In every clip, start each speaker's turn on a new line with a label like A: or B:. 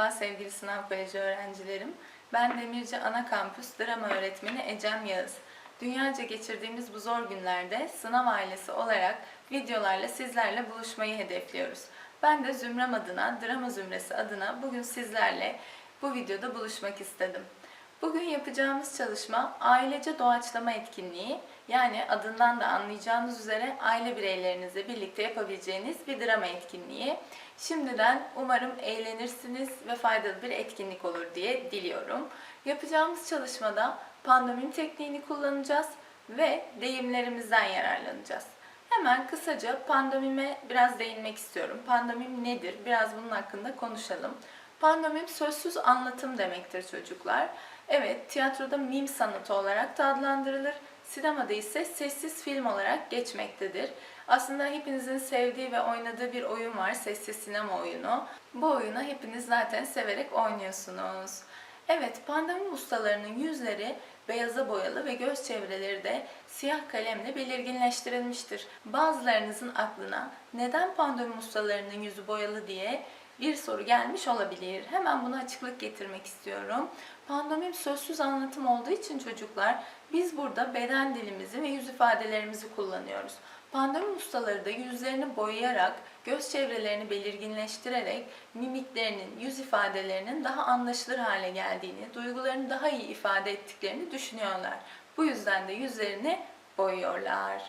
A: Merhaba sevgili sınav koleji öğrencilerim. Ben Demirci Ana Kampüs Drama Öğretmeni Ecem Yağız. Dünyaca geçirdiğimiz bu zor günlerde sınav ailesi olarak videolarla sizlerle buluşmayı hedefliyoruz. Ben de Zümrem adına, Drama Zümresi adına bugün sizlerle bu videoda buluşmak istedim. Bugün yapacağımız çalışma ailece doğaçlama etkinliği yani adından da anlayacağınız üzere aile bireylerinizle birlikte yapabileceğiniz bir drama etkinliği. Şimdiden umarım eğlenirsiniz ve faydalı bir etkinlik olur diye diliyorum. Yapacağımız çalışmada pandomim tekniğini kullanacağız ve deyimlerimizden yararlanacağız. Hemen kısaca pandomime biraz değinmek istiyorum. Pandomim nedir? Biraz bunun hakkında konuşalım. Pandomim sözsüz anlatım demektir çocuklar. Evet, tiyatroda mim sanatı olarak da adlandırılır. Sinemada ise sessiz film olarak geçmektedir. Aslında hepinizin sevdiği ve oynadığı bir oyun var, sessiz sinema oyunu. Bu oyunu hepiniz zaten severek oynuyorsunuz. Evet, pandomim ustalarının yüzleri beyaza boyalı ve göz çevreleri de siyah kalemle belirginleştirilmiştir. Bazılarınızın aklına neden pandomim ustalarının yüzü boyalı diye bir soru gelmiş olabilir. Hemen buna açıklık getirmek istiyorum. Pandomim sözsüz anlatım olduğu için çocuklar biz burada beden dilimizi ve yüz ifadelerimizi kullanıyoruz. Pandomim ustaları da yüzlerini boyayarak, göz çevrelerini belirginleştirerek mimiklerinin, yüz ifadelerinin daha anlaşılır hale geldiğini, duygularını daha iyi ifade ettiklerini düşünüyorlar. Bu yüzden de yüzlerini boyuyorlar.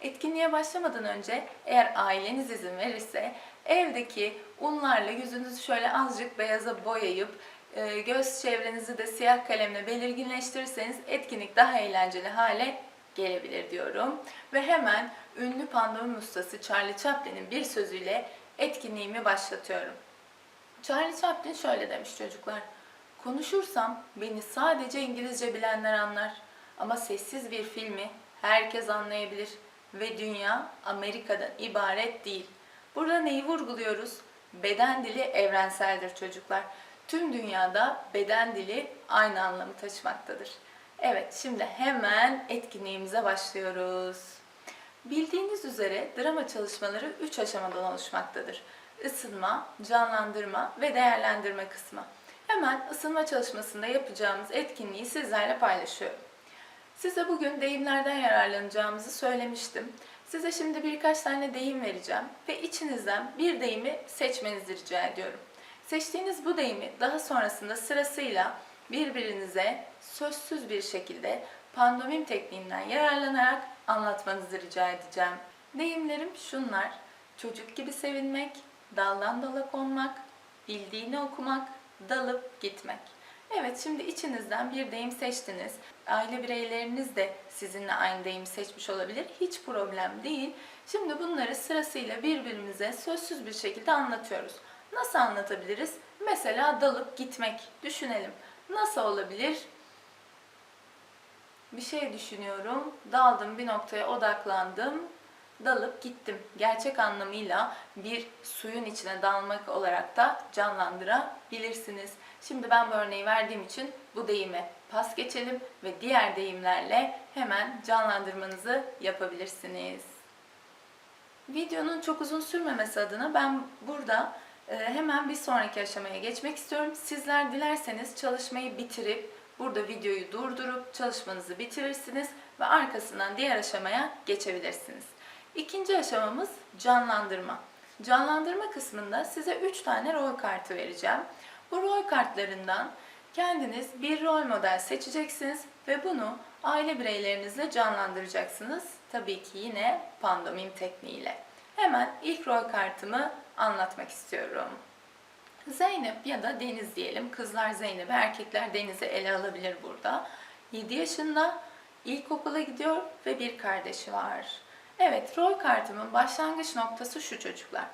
A: Etkinliğe başlamadan önce eğer aileniz izin verirse evdeki unlarla yüzünüzü şöyle azıcık beyaza boyayıp e, göz çevrenizi de siyah kalemle belirginleştirirseniz etkinlik daha eğlenceli hale gelebilir diyorum. Ve hemen ünlü pandomim ustası Charlie Chaplin'in bir sözüyle etkinliğimi başlatıyorum. Charlie Chaplin şöyle demiş çocuklar. Konuşursam beni sadece İngilizce bilenler anlar. Ama sessiz bir filmi herkes anlayabilir. Ve dünya Amerika'dan ibaret değil. Burada neyi vurguluyoruz? Beden dili evrenseldir çocuklar. Tüm dünyada beden dili aynı anlamı taşımaktadır. Evet, şimdi hemen etkinliğimize başlıyoruz. Bildiğiniz üzere drama çalışmaları 3 aşamadan oluşmaktadır. Isınma, canlandırma ve değerlendirme kısmı. Hemen ısınma çalışmasında yapacağımız etkinliği sizlerle paylaşıyorum. Size bugün deyimlerden yararlanacağımızı söylemiştim. Size şimdi birkaç tane deyim vereceğim ve içinizden bir deyimi seçmenizi rica ediyorum. Seçtiğiniz bu deyimi daha sonrasında sırasıyla birbirinize sözsüz bir şekilde pandomim tekniğinden yararlanarak anlatmanızı rica edeceğim. Deyimlerim şunlar. Çocuk gibi sevinmek, daldan dala konmak, bildiğini okumak, dalıp gitmek. Evet şimdi içinizden bir deyim seçtiniz. Aile bireyleriniz de sizinle aynı deyimi seçmiş olabilir. Hiç problem değil. Şimdi bunları sırasıyla birbirimize sözsüz bir şekilde anlatıyoruz. Nasıl anlatabiliriz? Mesela dalıp gitmek. Düşünelim. Nasıl olabilir? Bir şey düşünüyorum. Daldım bir noktaya odaklandım. Dalıp gittim. Gerçek anlamıyla bir suyun içine dalmak olarak da canlandırabilirsiniz. Şimdi ben bu örneği verdiğim için bu deyimi pas geçelim ve diğer deyimlerle hemen canlandırmanızı yapabilirsiniz. Videonun çok uzun sürmemesi adına ben burada e, hemen bir sonraki aşamaya geçmek istiyorum. Sizler dilerseniz çalışmayı bitirip burada videoyu durdurup çalışmanızı bitirirsiniz ve arkasından diğer aşamaya geçebilirsiniz. İkinci aşamamız canlandırma. Canlandırma kısmında size 3 tane rol kartı vereceğim. Bu rol kartlarından kendiniz bir rol model seçeceksiniz ve bunu aile bireylerinizle canlandıracaksınız. Tabii ki yine pandomim tekniğiyle. Hemen ilk rol kartımı anlatmak istiyorum. Zeynep ya da Deniz diyelim. Kızlar Zeynep, erkekler Deniz'i ele alabilir burada. 7 yaşında, ilkokula gidiyor ve bir kardeşi var. Evet, rol kartımın başlangıç noktası şu çocuklar.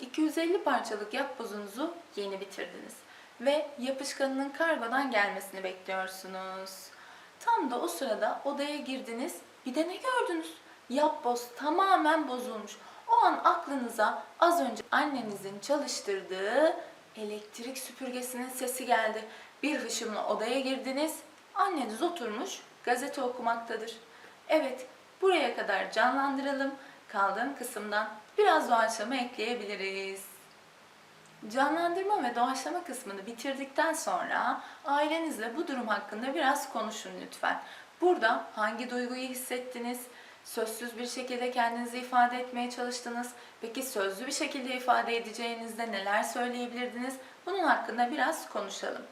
A: 250 parçalık yapbozunuzu yeni bitirdiniz ve yapışkanının kargodan gelmesini bekliyorsunuz. Tam da o sırada odaya girdiniz, bir de ne gördünüz? Yapboz tamamen bozulmuş. O an aklınıza az önce annenizin çalıştırdığı elektrik süpürgesinin sesi geldi. Bir hışımla odaya girdiniz, anneniz oturmuş gazete okumaktadır. Evet, buraya kadar canlandıralım. Kaldığım kısımdan biraz doğaçlama ekleyebiliriz. Canlandırma ve doğaçlama kısmını bitirdikten sonra ailenizle bu durum hakkında biraz konuşun lütfen. Burada hangi duyguyu hissettiniz? Sözsüz bir şekilde kendinizi ifade etmeye çalıştınız. Peki sözlü bir şekilde ifade edeceğinizde neler söyleyebilirdiniz? Bunun hakkında biraz konuşalım.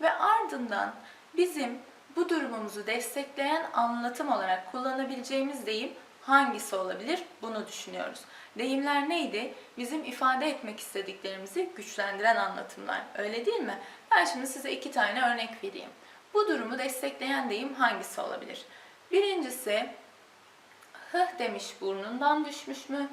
A: Ve ardından bizim bu durumumuzu destekleyen anlatım olarak kullanabileceğimiz deyim hangisi olabilir? Bunu düşünüyoruz. Deyimler neydi? Bizim ifade etmek istediklerimizi güçlendiren anlatımlar. Öyle değil mi? Ben şimdi size iki tane örnek vereyim. Bu durumu destekleyen deyim hangisi olabilir? Birincisi hıh demiş burnundan düşmüş mü?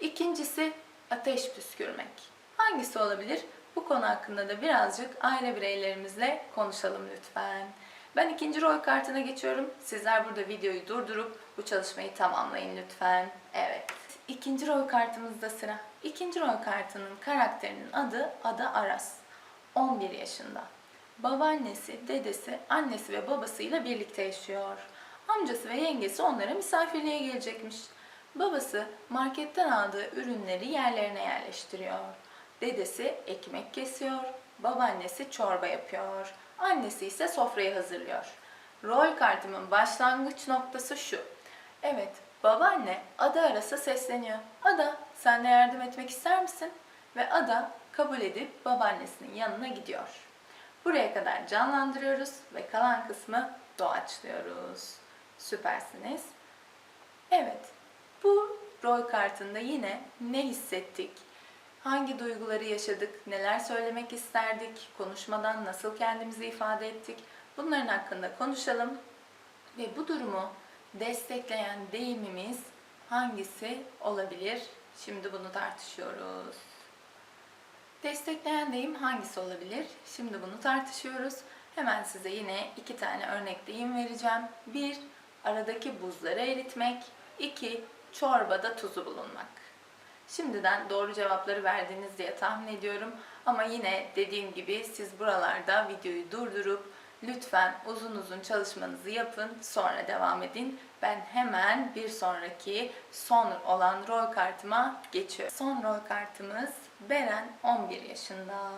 A: İkincisi ateş püskürmek. Hangisi olabilir? Bu konu hakkında da birazcık aile bireylerimizle konuşalım lütfen. Ben ikinci rol kartına geçiyorum. Sizler burada videoyu durdurup bu çalışmayı tamamlayın lütfen. Evet. İkinci rol kartımızda sıra. İkinci rol kartının karakterinin adı Ada Aras. 11 yaşında. Babaannesi, dedesi, annesi ve babasıyla birlikte yaşıyor. Amcası ve yengesi onlara misafirliğe gelecekmiş. Babası marketten aldığı ürünleri yerlerine yerleştiriyor. Dedesi ekmek kesiyor, babaannesi çorba yapıyor. Annesi ise sofrayı hazırlıyor. Rol kartımın başlangıç noktası şu. Evet, babaanne Ada Aras'a sesleniyor. Ada, sen de yardım etmek ister misin? Ve Ada kabul edip babaannesinin yanına gidiyor. Buraya kadar canlandırıyoruz ve kalan kısmı doğaçlıyoruz. Süpersiniz. Evet, bu rol kartında yine ne hissettik, hangi duyguları yaşadık, neler söylemek isterdik, konuşmadan nasıl kendimizi ifade ettik, bunların hakkında konuşalım. Ve bu durumu destekleyen deyimimiz hangisi olabilir? Şimdi bunu tartışıyoruz. Destekleyen deyim hangisi olabilir? Şimdi bunu tartışıyoruz. Hemen size yine iki tane örnek deyim vereceğim. Bir, aradaki buzları eritmek. İki, çorbada tuzu bulunmak. Şimdiden doğru cevapları verdiniz diye tahmin ediyorum. Ama yine dediğim gibi siz buralarda videoyu durdurup lütfen uzun uzun çalışmanızı yapın. Sonra devam edin. Ben hemen bir sonraki son olan rol kartıma geçiyorum. Son rol kartımız Beren 11 yaşında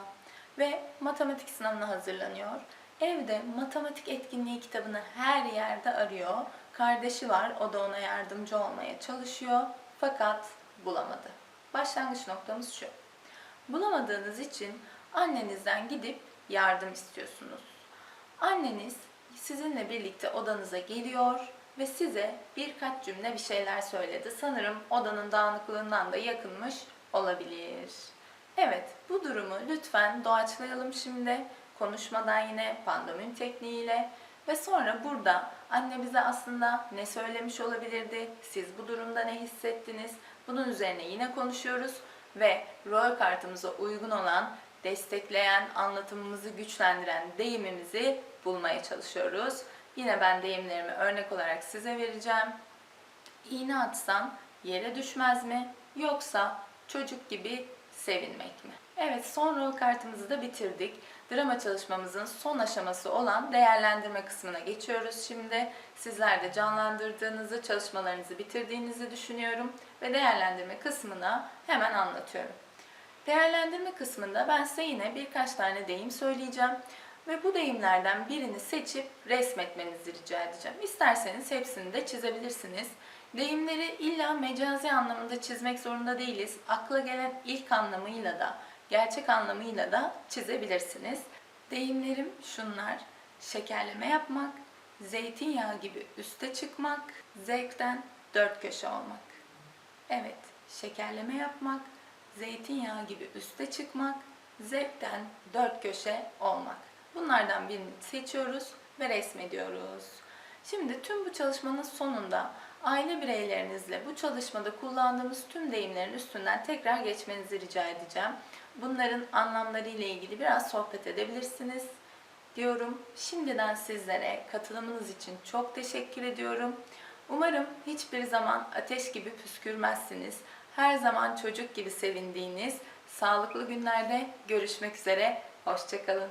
A: ve matematik sınavına hazırlanıyor. Evde matematik etkinliği kitabını her yerde arıyor. Kardeşi var, o da ona yardımcı olmaya çalışıyor fakat bulamadı. Başlangıç noktamız şu. Bulamadığınız için annenizden gidip yardım istiyorsunuz. Anneniz sizinle birlikte odanıza geliyor ve size birkaç cümle bir şeyler söyledi. Sanırım odanın dağınıklığından da yakınmış olabilir. Evet, bu durumu lütfen doğaçlayalım şimdi. Konuşmadan yine pandomim tekniğiyle ve sonra burada anne bize aslında ne söylemiş olabilirdi? Siz bu durumda ne hissettiniz? Bunun üzerine yine konuşuyoruz ve rol kartımıza uygun olan destekleyen, anlatımımızı güçlendiren deyimimizi bulmaya çalışıyoruz. Yine ben deyimlerimi örnek olarak size vereceğim. İğne atsan yere düşmez mi? Yoksa çocuk gibi sevinmek mi? Evet son rol kartımızı da bitirdik. Drama çalışmamızın son aşaması olan değerlendirme kısmına geçiyoruz şimdi. Sizler de canlandırdığınızı, çalışmalarınızı bitirdiğinizi düşünüyorum ve değerlendirme kısmına hemen anlatıyorum. Değerlendirme kısmında ben size yine birkaç tane deyim söyleyeceğim ve bu deyimlerden birini seçip resmetmenizi rica edeceğim. İsterseniz hepsini de çizebilirsiniz. Deyimleri illa mecazi anlamında çizmek zorunda değiliz. Akla gelen ilk anlamıyla da, gerçek anlamıyla da çizebilirsiniz. Deyimlerim şunlar. Şekerleme yapmak, zeytinyağı gibi üste çıkmak, zevkten dört köşe olmak. Evet, şekerleme yapmak, zeytinyağı gibi üste çıkmak, zevkten dört köşe olmak. Bunlardan birini seçiyoruz ve resmediyoruz. Şimdi tüm bu çalışmanın sonunda aile bireylerinizle bu çalışmada kullandığımız tüm deyimlerin üstünden tekrar geçmenizi rica edeceğim. Bunların anlamları ile ilgili biraz sohbet edebilirsiniz diyorum. Şimdiden sizlere katılımınız için çok teşekkür ediyorum. Umarım hiçbir zaman ateş gibi püskürmezsiniz. Her zaman çocuk gibi sevindiğiniz sağlıklı günlerde görüşmek üzere. Hoşçakalın.